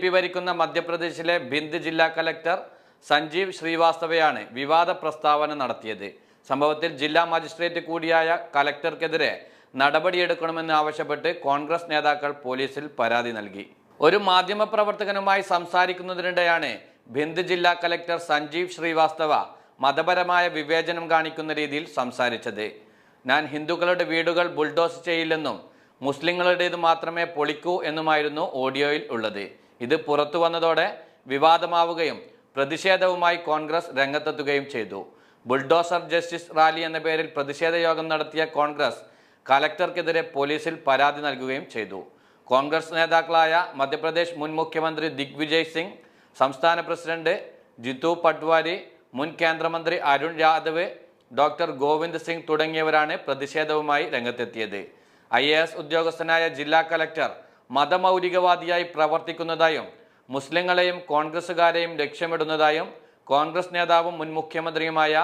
P ഭരിക്കുന്ന മധ്യപ്രദേശിലെ ഭിന്ദ് ജില്ലാ കലക്ടർ സഞ്ജീവ് ശ്രീവാസ്തവയാണ് വിവാദ പ്രസ്താവന നടത്തിയത്. സംഭവത്തിൽ ജില്ലാ മജിസ്ട്രേറ്റ് കൂടിയായ കലക്ടർക്കെതിരെ നടപടിയെടുക്കണമെന്ന് ആവശ്യപ്പെട്ട് കോൺഗ്രസ് നേതാക്കൾ പോലീസിൽ പരാതി നൽകി. ഒരു മാധ്യമപ്രവർത്തകനുമായി സംസാരിക്കുന്നതിനിടെയാണ് ഭിന്ദ് ജില്ലാ കലക്ടർ സഞ്ജീവ് ശ്രീവാസ്തവ മതപരമായ വിവേചനം കാണിക്കുന്ന രീതിയിൽ സംസാരിച്ചത്. ഞാൻ ഹിന്ദുക്കളുടെ വീടുകൾ ബുൾഡോസ് ചെയ്യില്ലെന്നും മുസ്ലിങ്ങളുടേത് മാത്രമേ പൊളിക്കൂ എന്നുമായിരുന്നു ഓഡിയോയിൽ ഉള്ളത്. ഇത് പുറത്തു വന്നതോടെ വിവാദമാവുകയും പ്രതിഷേധവുമായി കോൺഗ്രസ് രംഗത്തെത്തുകയും ചെയ്തു. ബുൾഡോസർ ജസ്റ്റിസ് റാലി എന്ന പേരിൽ പ്രതിഷേധ യോഗം നടത്തിയ കോൺഗ്രസ് കലക്ടർക്കെതിരെ പോലീസിൽ പരാതി നൽകുകയും ചെയ്തു. കോൺഗ്രസ് നേതാക്കളായ മധ്യപ്രദേശ് മുൻ മുഖ്യമന്ത്രി ദിഗ്വിജയ് സിംഗ് സംസ്ഥാന പ്രസിഡന്റ് ജിത്തു പട്വാരി മുൻ കേന്ദ്രമന്ത്രി അരുൺ യാദവ് ഡോക്ടർ ഗോവിന്ദ് സിംഗ് തുടങ്ങിയവരാണ് പ്രതിഷേധവുമായി രംഗത്തെത്തിയത്. ഐ ഉദ്യോഗസ്ഥനായ ജില്ലാ കലക്ടർ മതമൗലികവാദിയായി പ്രവർത്തിക്കുന്നതായും മുസ്ലിങ്ങളെയും കോൺഗ്രസുകാരെയും ലക്ഷ്യമിടുന്നതായും കോൺഗ്രസ് നേതാവും മുൻ മുഖ്യമന്ത്രിയുമായ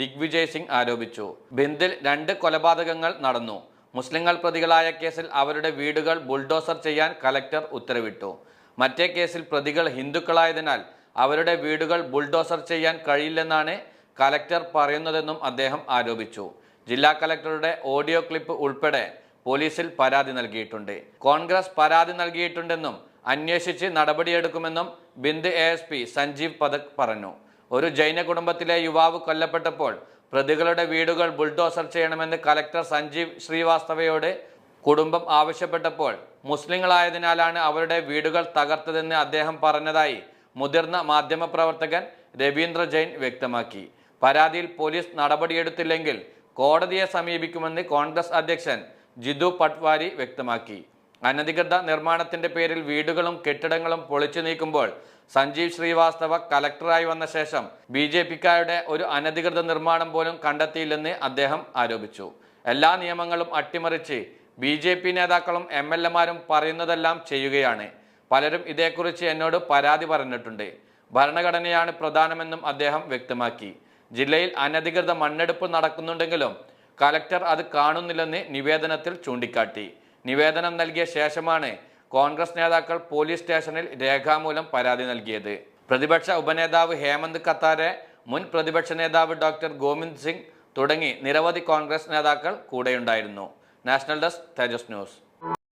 ദിഗ്വിജയ് സിംഗ് ആരോപിച്ചു. ബിന്ദിൽ രണ്ട് കൊലപാതകങ്ങൾ നടന്നു. മുസ്ലിങ്ങൾ പ്രതികളായ കേസിൽ അവരുടെ വീടുകൾ ബുൾഡോസർ ചെയ്യാൻ കലക്ടർ ഉത്തരവിട്ടു. മറ്റേ കേസിൽ പ്രതികൾ ഹിന്ദുക്കളായതിനാൽ അവരുടെ വീടുകൾ ബുൾഡോസർ ചെയ്യാൻ കഴിയില്ലെന്നാണ് കലക്ടർ പറയുന്നതെന്നും അദ്ദേഹം ആരോപിച്ചു. ജില്ലാ കലക്ടറുടെ ഓഡിയോ ക്ലിപ്പ് ഉൾപ്പെടെ പോലീസിൽ പരാതി നൽകിയിട്ടുണ്ട്. കോൺഗ്രസ് പരാതി നൽകിയിട്ടുണ്ടെന്നും അന്വേഷിച്ച് നടപടിയെടുക്കുമെന്നും Bhind A S P Sanjeev Pathak പറഞ്ഞു. ഒരു ജൈന കുടുംബത്തിലെ യുവാവ് കൊല്ലപ്പെട്ടപ്പോൾ പ്രതികളുടെ വീടുകൾ ബുൾഡോസർ ചെയ്യണമെന്ന് കലക്ടർ സഞ്ജീവ് ശ്രീവാസ്തവയോട് കുടുംബം ആവശ്യപ്പെട്ടപ്പോൾ മുസ്ലിങ്ങളായതിനാലാണ് അവരുടെ വീടുകൾ തകർത്തതെന്ന് അദ്ദേഹം പറഞ്ഞതായി മുതിർന്ന മാധ്യമപ്രവർത്തകൻ രവീന്ദ്ര ജെയിൻ വ്യക്തമാക്കി. പരാതിയിൽ പോലീസ് നടപടിയെടുത്തില്ലെങ്കിൽ കോടതിയെ സമീപിക്കുമെന്ന് കോൺഗ്രസ് അധ്യക്ഷൻ ജിതു പട്വാരി വ്യക്തമാക്കി. അനധികൃത നിർമ്മാണത്തിന്റെ പേരിൽ വീടുകളും കെട്ടിടങ്ങളും പൊളിച്ചു നീക്കുമ്പോൾ സഞ്ജീവ് ശ്രീവാസ്തവ കലക്ടറായി വന്ന ശേഷം ബി ജെ പിക്കാരുടെ ഒരു അനധികൃത നിർമ്മാണം പോലും കണ്ടെത്തിയില്ലെന്ന് അദ്ദേഹം ആരോപിച്ചു. എല്ലാ നിയമങ്ങളും അട്ടിമറിച്ച് ബി ജെ പി നേതാക്കളും എം എൽ എമാരും പറയുന്നതെല്ലാം ചെയ്യുകയാണ്. പലരും ഇതേക്കുറിച്ച് എന്നോട് പരാതി പറഞ്ഞിട്ടുണ്ട്. ഭരണഘടനയാണ് പ്രധാനമെന്നും അദ്ദേഹം വ്യക്തമാക്കി. ജില്ലയിൽ അനധികൃത മണ്ണെടുപ്പ് നടക്കുന്നുണ്ടെങ്കിലും കലക്ടർ അത് കാണുന്നില്ലെന്ന് നിവേദനത്തിൽ ചൂണ്ടിക്കാട്ടി. നിവേദനം നൽകിയ ശേഷമാണ് കോൺഗ്രസ് നേതാക്കൾ പോലീസ് സ്റ്റേഷനിൽ രേഖാമൂലം പരാതി നൽകിയത്. പ്രതിപക്ഷ ഉപനേതാവ് ഹേമന്ത് കത്താരെ മുൻ പ്രതിപക്ഷ നേതാവ് ഡോക്ടർ ഗോവിന്ദ് സിംഗ് തുടങ്ങി നിരവധി കോൺഗ്രസ് നേതാക്കൾ കൂടെയുണ്ടായിരുന്നു. National desk Tejas news.